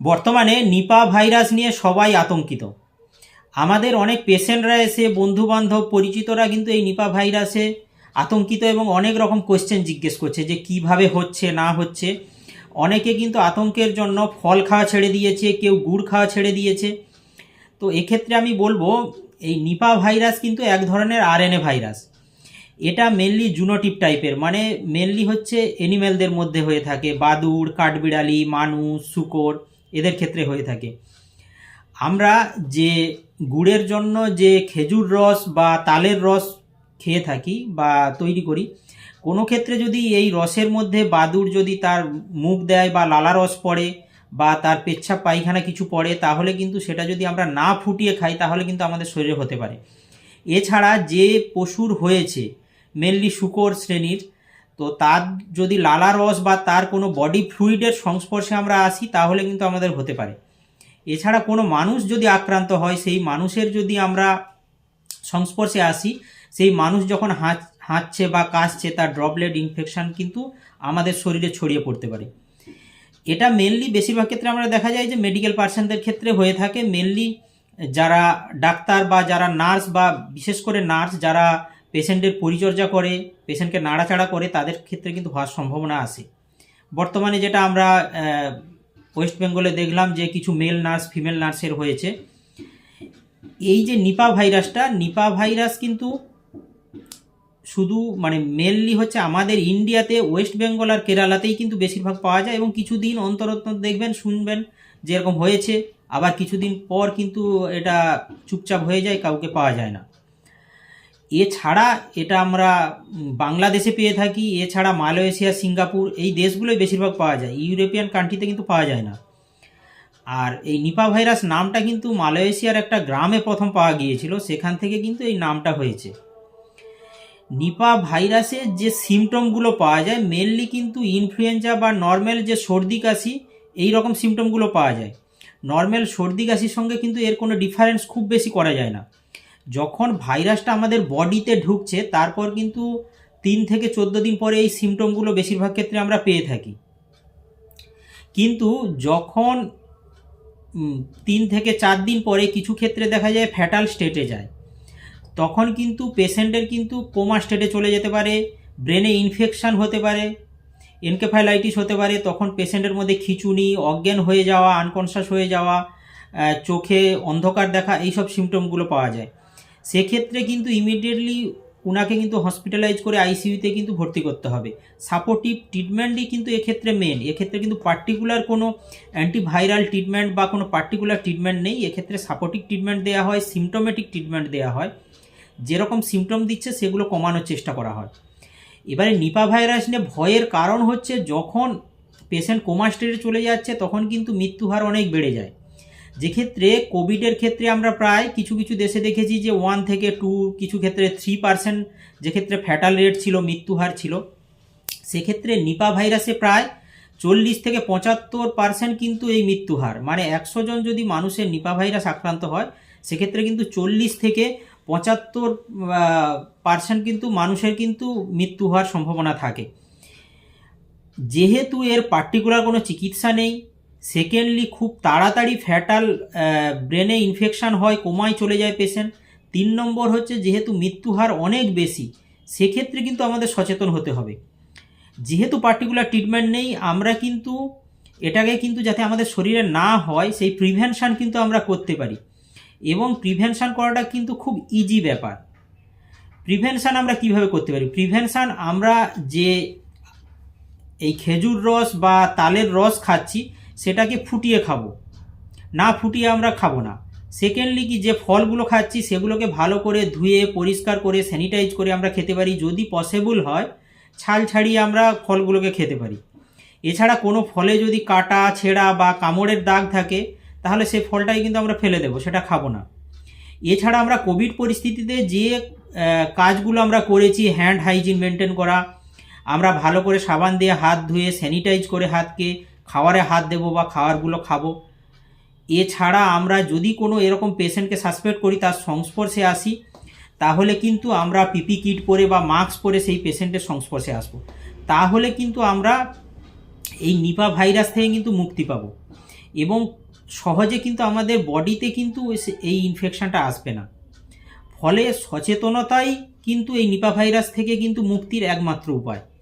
বর্তমানে Nipah virus নিয়ে সবাই আতঙ্কিত। আমাদের অনেক পেশেন্টরা এসে, বন্ধুবান্ধব, পরিচিতরা কিন্তু এই নিপা ভাইরাসে আতঙ্কিত এবং অনেক রকম কোয়েশ্চেন জিজ্ঞেস করছে যে কীভাবে হচ্ছে, না হচ্ছে। অনেকে কিন্তু আতঙ্কের জন্য ফল খাওয়া ছেড়ে দিয়েছে, কেউ গুড় খাওয়া ছেড়ে দিয়েছে। তো এক্ষেত্রে আমি বলব, এই নিপা ভাইরাস কিন্তু এক ধরনের আরএনএ ভাইরাস। এটা মেনলি জুনোটিপ টাইপের মানে মেনলি হচ্ছে এনিম্যালদের মধ্যে হয়ে থাকে। বাদুড়, কাঠবিড়ালি, মানুষ, শুকর। এদের ক্ষেত্রে হয়ে থাকে। আমরা যে গুড়ের জন্য যে খেজুর রস বা তালের রস খেয়ে থাকি বা তৈরি করি, কোনো ক্ষেত্রে যদি এই রসের মধ্যে বাদুড় যদি তার মুখ দেয় বা লালা রস পড়ে বা তার পেচ্ছাপ পায়খানা কিছু পড়ে, তাহলে কিন্তু সেটা যদি আমরা না ফুটিয়ে খাই, তাহলে কিন্তু আমাদের শরীরে হতে পারে। এছাড়া যে পশুর হয়েছে মেনলি শুকর শ্রেণির তো তার যদি লালা রস বা তার কোনো বডি ফ্লুইডের সংস্পর্শে আমরা আসি, তাহলে কিন্তু আমাদের হতে পারে। এছাড়া কোনো মানুষ যদি আক্রান্ত হয়, সেই মানুষের যদি আমরা সংস্পর্শে আসি, সেই মানুষ যখন হাঁচ, হাঁচছে বা কাশছে, তার ড্রপলেট ইনফেকশন কিন্তু আমাদের শরীরে ছড়িয়ে পড়তে পারে। এটা মেনলি বেশিরভাগ ক্ষেত্রে আমরা দেখা যায় যে মেডিকেল পার্সনদের ক্ষেত্রে হয়ে থাকে। মেনলি যারা ডাক্তার বা যারা নার্স বা বিশেষ করে নার্স যারা পেশেন্টের পরিচর্যা করে, পেশেন্টকে নাড়াচাড়া করে তাদের ক্ষেত্রে কিন্তু হওয়ার সম্ভাবনা আছে। বর্তমানে যেটা আমরা ওয়েস্ট বেঙ্গলে দেখলাম যে কিছু মেল নার্স, ফিমেল নার্সের হয়েছে। এই যে নিপা ভাইরাসটা, নিপা ভাইরাস কিন্তু শুধু মানে মেনলি হচ্ছে আমাদের ইন্ডিয়াতে, ওয়েস্ট বেঙ্গল আর কেরালাতেই কিন্তু বেশিরভাগ পাওয়া যায় এবং কিছুদিন অন্তর অন্তর দেখবেন, শুনবেন যে এরকম হয়েছে। আবার কিছুদিন পর কিন্তু এটা চুপচাপ হয়ে যায়, কাউকে পাওয়া যায় না। এছাড়া এটা আমরা বাংলাদেশে পেয়ে থাকি, এছাড়া মালয়েশিয়া, সিঙ্গাপুর, এই দেশগুলোই বেশিরভাগ পাওয়া যায়। ইউরোপিয়ান কান্ট্রিতে কিন্তু পাওয়া যায় না। আর এই নিপা ভাইরাস নামটা কিন্তু মালয়েশিয়ার একটা গ্রামে প্রথম পাওয়া গিয়েছিল, সেখান থেকে কিন্তু এই নামটা হয়েছে। নিপা ভাইরাসের যে সিমটমগুলো পাওয়া যায় মেনলি কিন্তু ইনফ্লুয়েঞ্জা বা নর্মাল যে সর্দি কাশি, এই রকম সিমটমগুলো পাওয়া যায়। নর্মাল সর্দি কাশির সঙ্গে কিন্তু এর কোনো ডিফারেন্স খুব বেশি করা যায় না। যখন ভাইরাসটা আমাদের বডিতে ঢুকছে, তারপর কিন্তু তিন থেকে চোদ্দ দিন পরে এই সিমটমগুলো বেশিরভাগ ক্ষেত্রে আমরা পেয়ে থাকি। কিন্তু যখন তিন থেকে চার দিন পরে কিছু ক্ষেত্রে দেখা যায় ফ্যাটাল স্টেটে যায়, তখন কিন্তু পেশেন্টের কিন্তু কোমা স্টেটে চলে যেতে পারে, ব্রেনে ইনফেকশান হতে পারে এনকেফাইলাইটিস হতে পারে, তখন পেশেন্টের মধ্যে খিচুনি, অজ্ঞান হয়ে যাওয়া আনকনশাস হয়ে যাওয়া চোখে অন্ধকার দেখা, এইসব সিমটমগুলো পাওয়া যায়। সেক্ষেত্রে কিন্তু ইমিডিয়েটলি ওনাকে কিন্তু হসপিটালাইজ করে আইসিইউতে কিন্তু ভর্তি করতে হবে। সাপোর্টিভ ট্রিটমেন্টই কিন্তু এক্ষেত্রে মেন এক্ষেত্রে কিন্তু পার্টিকুলার কোনো অ্যান্টিভাইরাল ট্রিটমেন্ট বা কোনো পার্টিকুলার ট্রিটমেন্ট নেই। এক্ষেত্রে সাপোর্টিভ ট্রিটমেন্ট দেওয়া হয় সিমটোমেটিক ট্রিটমেন্ট দেওয়া হয়। যেরকম সিমটম দিচ্ছে, সেগুলো কমানোর চেষ্টা করা হয়। এবারে নিপা ভাইরাস নিয়ে ভয়ের কারণ হচ্ছে, যখন পেশেন্ট কোমা স্টেজে চলে যাচ্ছে, তখন কিন্তু মৃত্যু হার অনেক বেড়ে যায়। যেক্ষেত্রে কোভিডের ক্ষেত্রে আমরা প্রায় কিছু কিছু দেশে দেখেছি যে ওয়ান থেকে টু কিছু ক্ষেত্রে থ্রি পার্সেন্ট যেক্ষেত্রে ফ্যাটাল রেট ছিল, মৃত্যু হার ছিল। সেক্ষেত্রে নিপা ভাইরাসে প্রায় চল্লিশ থেকে পঁচাত্তর পার্সেন্ট কিন্তু এই মৃত্যু হার। মানে একশো জন যদি মানুষের নিপা ভাইরাস আক্রান্ত হয় সেক্ষেত্রে কিন্তু চল্লিশ থেকে পঁচাত্তর পার্সেন্ট কিন্তু মানুষের কিন্তু মৃত্যু হওয়ার সম্ভাবনা থাকে। যেহেতু এর পার্টিকুলার কোনো চিকিৎসা নেই সেকেন্ডলি খুব তাড়াতাড়ি ফ্যাটাল ব্রেনে ইনফেকশান হয়, কোমায় চলে যায় পেশেন্ট। তিন নম্বর হচ্ছে যেহেতু মৃত্যু হার অনেক বেশি, সেক্ষেত্রে কিন্তু আমাদের সচেতন হতে হবে। যেহেতু পার্টিকুলার ট্রিটমেন্ট নেই, আমরা কিন্তু এটাকে কিন্তু যাতে আমাদের শরীরে না হয়, সেই প্রিভেনশান কিন্তু আমরা করতে পারি। এবং প্রিভেনশান করাটা কিন্তু খুব ইজি ব্যাপার। প্রিভেনশান আমরা কীভাবে করতে পারি? প্রিভেনশান আমরা যে এই খেজুর রস বা তালের রস খাচ্ছি সেটাকে ফুটিয়ে খাব। না ফুটিয়ে আমরা খাব না। সেকেন্ডলি কি যে ফলগুলো খাচ্ছি, সেগুলোকে ভালো করে ধুয়ে, পরিষ্কার করে স্যানিটাইজ করে আমরা খেতে পারি। যদি পসিবল হয়, ছাল ছাড়িয়ে আমরা ফলগুলোকে খেতে পারি। এছাড়া কোনো ফলে যদি কাটা, ছেঁড়া বা কামড়ের দাগ থাকে, তাহলে সেই ফলটাই কিন্তু আমরা ফেলে দেবো, সেটা খাব না। এছাড়া আমরা কোভিড পরিস্থিতিতে যে কাজগুলো আমরা করেছি হ্যান্ড হাইজিন মেনটেন করা, আমরা ভালো করে সাবান দিয়ে হাত ধুয়ে স্যানিটাইজ করে হাতকে খাওয়ারে হাত দেবো বা খাবারগুলো খাব। এছাড়া আমরা যদি কোনো এরকম পেশেন্টকে সাসপেক্ট করি, তার সংস্পর্শে আসি, তাহলে কিন্তু আমরা পিপি কিট পরে বা মাস্ক পরে সেই পেশেন্টের সংস্পর্শে আসব। তাহলে কিন্তু আমরা এই নিপা ভাইরাস থেকে কিন্তু মুক্তি পাব। এবং সহজে কিন্তু আমাদের বডিতে কিন্তু এই ইনফেকশানটা আসবে না। ফলে সচেতনতাই কিন্তু এই নিপা ভাইরাস থেকে কিন্তু মুক্তির একমাত্র উপায়।